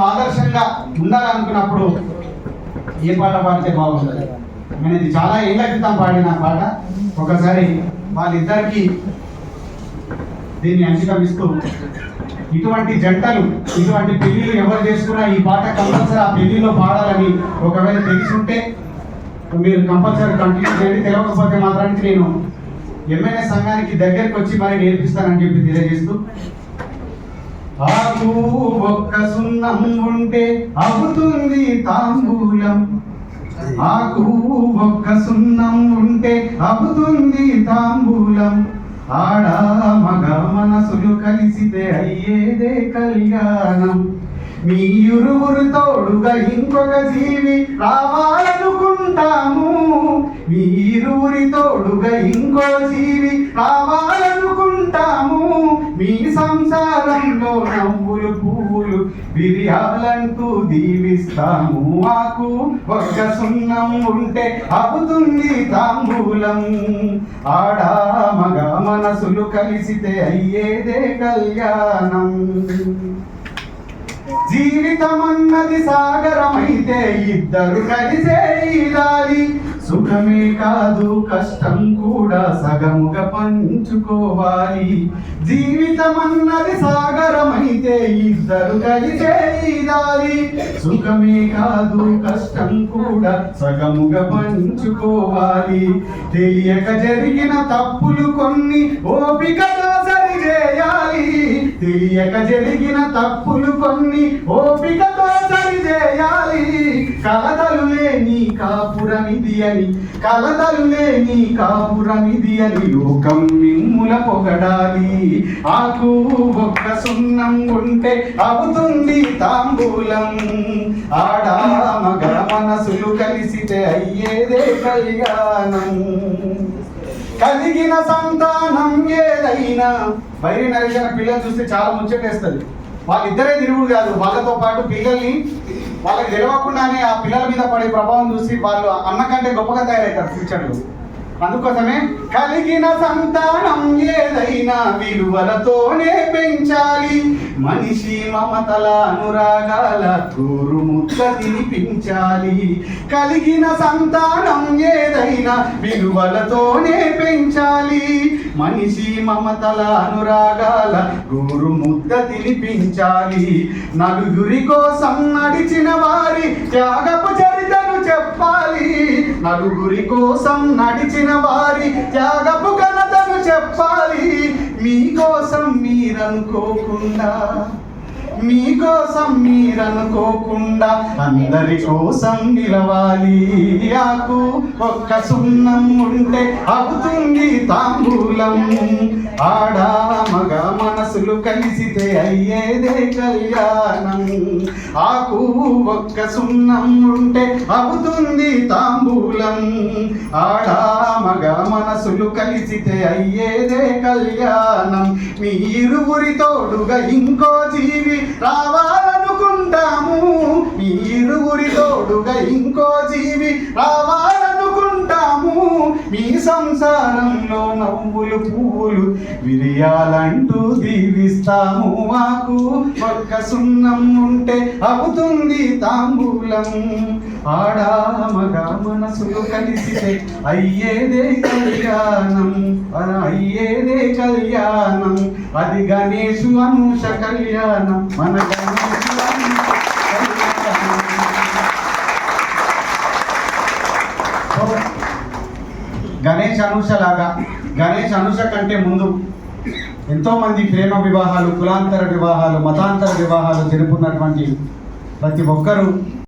ఆదర్శంగా ఉండాలనుకున్నప్పుడు ఏ పాట పాడితే బాగుంటుంది? నేను ఇది చాలా ఏళ్ళ క్రితం పాడిన పాట. ఒకసారి వాళ్ళిద్దరికి దీన్ని అంకితం ఇస్తూ ఇటువంటి జంటలు ఇటువంటి పెళ్ళిలు ఎవరు చేసుకున్నా ఈ పాట కంపల్సరీ ఆ పెళ్ళిలో పాడాలని ఒకవేళ తెలిసి ఉంటే మీరు కంపల్సరీ కంటిన్యూ చేయండి. తెలియకపోతే మాత్రానికి నేను ఎంఎన్ఎస్ సంఘానికి దగ్గరికి వచ్చి మరి నేర్పిస్తానని చెప్పి తెలియజేస్తూ ఆకు ఒక్క సున్నం ఉంటే అవుతుంది తాంబూలం. ఆకు ఒక్క సున్నం ఉంటే అవుతుంది తాంబూలం. ఆడ మగ మనసులు కలిసితే అయ్యేదే కళ్యాణం. మీ ఇరువురు తోడుగా ఇంకొక జీవి రావాలనుకుంటాము. మీ ఇరువురి తోడుగా ఇంకో జీవి రావాలనుకుంటాము. మీ సంసారం పువ్వులు దీవిస్తాము మాకు. ఒక్క సున్నం ఉంటే అబుతుంది తాంబూలం. ఆడ మగ మనసులు కలిసితే అయ్యేదే కళ్యాణం. జీవితమన్నది సాగరమైతే ఇద్దరు కలిసే ఈదాలి సుఖమే కాదు కష్టం కూడా సగముగా పంచుకోవాలి. జీవితమన్నది సాగరమైతే ఇద్దరు కలిసే ఈదాలి సుఖమే కాదు కష్టం కూడా సగముగా పంచుకోవాలి. తెలియక జరిగిన తప్పులు కొన్ని ఓపికతో చేయాలి. తెలియక జరిగిన తప్పులు కొన్ని ఓపికతో సరిచేయాలి. కలతలు లేని కాపురమిది అని కలతలు లేని కాపురమిది అని లోకం మిమ్ముల పొగడాలి. ఆకు ఒక్క సున్నం ఉంటే అవుతుంది తాంబూలం. ఆడ మగ మనసులు కలిసితే అయ్యేదే కళ్యాణం. కలిగిన సంతానం ఏదైనా. బయట నరేషన్ పిల్లలు చూస్తే చాలా ముచ్చటేస్తుంది. వాళ్ళిద్దరే తిరుగుడు కాదు. వాళ్ళతో పాటు పిల్లల్ని వాళ్ళకి తెలియకుండానే ఆ పిల్లల మీద పడే ప్రభావం చూసి వాళ్ళు అన్న కంటే గొప్పగా తయారవుతారు ఫ్యూచర్లో అందుకోసమే కలిగిన సంతానం ఏదైనా విలువలతోనే పెంచాలి. మనిషి మమతల అనురాగాల తూరు తినిపించాలి. కలిగిన సంతానం ఏదైనా విలువలతోనే పెంచాలి. మనిషి మమతల అనురాగాల గోరు ముద్ద తినిపించాలి. నలుగురి కోసం నడిచిన వారి త్యాగపు చరిత్ర నలుగురి కోసం నడిచిన వారి త్యాగపు కనతను చెప్పాలి. మీకోసం మీరనుకోకుండా మీకోసం మీరనుకోకుండా అందరి కోసం నిలవాలి. ఆకు ఒక్క సున్నం ఉంటే అవుతుంది తాంబూలం. ఆడ మగ మనసులు కలిసితే అయ్యేదే కళ్యాణం. ఆకు ఒక్క సున్నం ఉంటే అవుతుంది తాంబూలం. ఆడా మగ మనసులు కలిసితే అయ్యేదే కళ్యాణం. మీ ఇరువురి ఇంకో జీవి రావాలనుకుంటాము. మీ ఇరువురి ఇంకో జీవి రావాలి సంసారంలో నవ్వులు పువ్వులు విరియాలంటూ దీవిస్తాము మాకు. ఒక్క సున్నం ఉంటే అవుతుంది తాంబూలం. ఆడ మగ మనసులు కలిసితే అయ్యేదే కళ్యాణం. అర అయ్యేదే కళ్యాణం. అది గణేశు అనూష కళ్యాణం. మన గణేశు అనూష కళ్యాణం. సో, గణేష్ అనుష లాగా గణేష్ అనుష కంటే ముందు ఎంతోమంది ప్రేమ వివాహాలు కులాంతర వివాహాలు మతాంతర వివాహాలు జరుపుకున్నటువంటి ప్రతి ఒక్కరూ